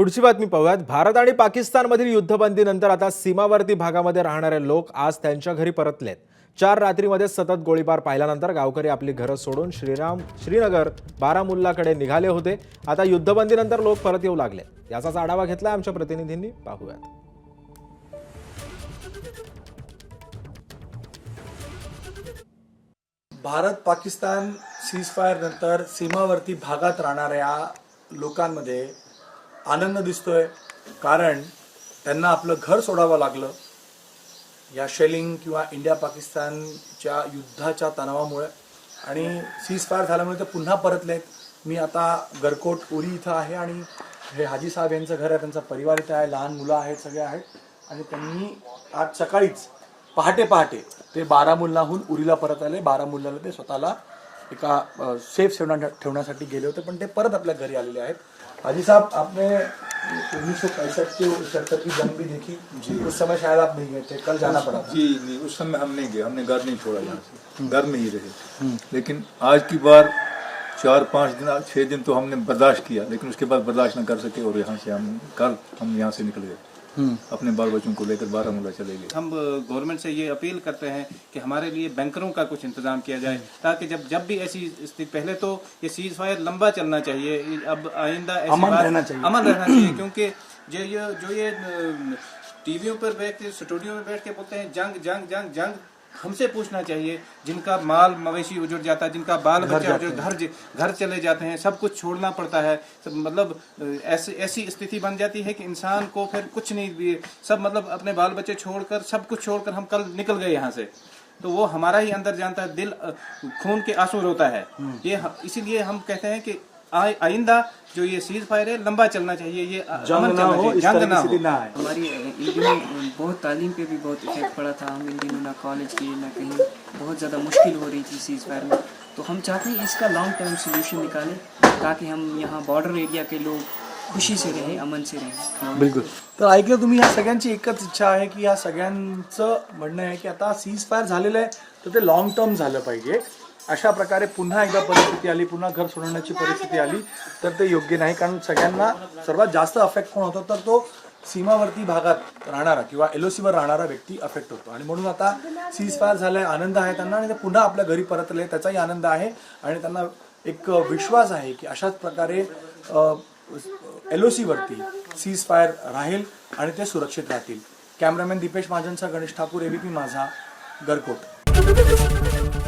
पुढची बातमी पाहूयात. भारत आणि पाकिस्तानमधील युद्धबंदीनंतर आता सीमावर्ती भागामध्ये राहणारे लोक आज त्यांच्या घरी परतलेत. चार रात्रीमध्ये सतत गोळीबार पाहिल्यानंतर गावकरी आपली घरं सोडून श्रीराम श्रीनगर बारामुल्लाकडे निघाले होते. आता युद्धबंदीनंतर लोक परत येऊ लागले. याचाच आढावा घेतला आमच्या प्रतिनिधींनी. पाहूयात. भारत पाकिस्तान सीजफायर नंतर सीमावर्ती भागात राहणाऱ्या लोकांमध्ये आनंद दिसतोय. कारण त्यांना आपलं घर सोडावं लागलं. या शेलिंग किंवा इंडिया पाकिस्तानच्या युद्धाच्या तणावामुळे. आणि सीजफायर झाल्यामुळे ते पुन्हा परतलेत. मी आता गरकोट उरी इथं आहे आणि हे हाजी साहेब यांचं घर आहे. त्यांचा परिवार इथं आहे. लहान मुलं आहेत सगळे आहेत. आणि त्यांनी आज सकाळीच पहाटे पहाटे ते बारामुल्लाहून उरीला परत आले. बारामुल्लाला ते स्वतःला एका सेफ़ ठेवण्या ठेवण्यासाठी गेले होते पण ते परत आपल्या घरी आलेले आहेत. हाजी साहब आपने उन्नीस सौ पैंसठ के इकहत्तर की जंग भी देखी. जी. उस समय शायद आप नहीं गए थे कल जाना पड़ा जी नहीं उस समय हम नहीं गए हमने घर नहीं छोड़ा यहाँ से। घर में ही रहे। लेकिन आज की बार चार पाँच दिन छह दिन तो हमने बर्दाश्त किया लेकिन उसके बाद बर्दाश्त न कर सके और यहाँ से हम कल हम यहाँ से निकल। गए अपने बाल बच्चों को लेकर बारामूला चले गए। हम गवर्नमेंट से ये अपील करते हैं कि हमारे लिए बैंकरों का कुछ इंतज़ाम किया जाए ताकि जब जब भी ऐसी स्थिति पहले तो ये सीज फायर लंबा चलना चाहिए अब आइंदा अमल अमन रहना चाहिए। अमन रहना चाहिए क्योंकि जो ये जो ये टीवियों पर बैठ के स्टूडियो में बैठ के बोलते हैं जंग जंग जंग जंग। हमसे पूछना चाहिए जिनका माल मवेशी उजड़ जाता है जिनका बाल बच्चा उजड़ घर घर चले जाते हैं सब कुछ छोड़ना पड़ता है सब मतलब ऐसी ऐसी स्थिति बन जाती है कि इंसान को फिर कुछ नहीं भी सब मतलब अपने बाल बच्चे छोड़कर सब कुछ छोड़कर हम कल निकल गए यहाँ से। तो वो हमारा ही अंदर जानता है दिल खून के आँसू रोता है। ये इसीलिए हम कहते हैं कि आइंदा जो ये सीज फायर है लंबा चलना चाहिए ये जंग अमन ना हो जंग ना हो। ना हमारी इन दिनों बहुत तालीम पे भी बहुत इफ़ेक्ट पड़ा था हम इन दिनों ना कॉलेज किए ना कहीं बहुत ज़्यादा मुश्किल हो रही थी सीज फायर में। तो हम चाहते हैं इसका लॉन्ग टर्म सोल्यूशन निकालें ताकि हम यहाँ बॉर्डर एरिया के लोग खुशी से रहें अमन से रहें। बिलकुल। तर ऐकलं तुम्ही ह्या सगळ्यांची एकच इच्छा आहे की ह्या सगळ्यांचं म्हणणं आहे की आता सीज फायर झालेलं आहे तर ते लॉंग टर्म झालं पाहिजे. अशा प्रकारे पुन्हा एकदा परिस्थिती आली पुन्हा घर सोडण्याची परिस्थिती आली तर ते योग्य नाही. कारण सगळ्यांना सर्वात जास्त अफेक्ट कोण होतो? तर तो सीमावर्ती भागात राहणारा किंवा एलओसीवर राहणारा व्यक्ती अफेक्ट होतो. आणि म्हणून आता सीज फायर झालाय आनंद आहे त्यांना आणि ते पुन्हा आपल्या घरी परतले. त्याचाही आनंद आहे आणि त्यांना एक विश्वास आहे की अशाच प्रकारे एल ओ सीवरती सीज फायर राहील आणि ते सुरक्षित राहतील. कॅमेरामॅन दीपेश महाजनचा गणेश ठाकूर एबीपी माझा गरकोट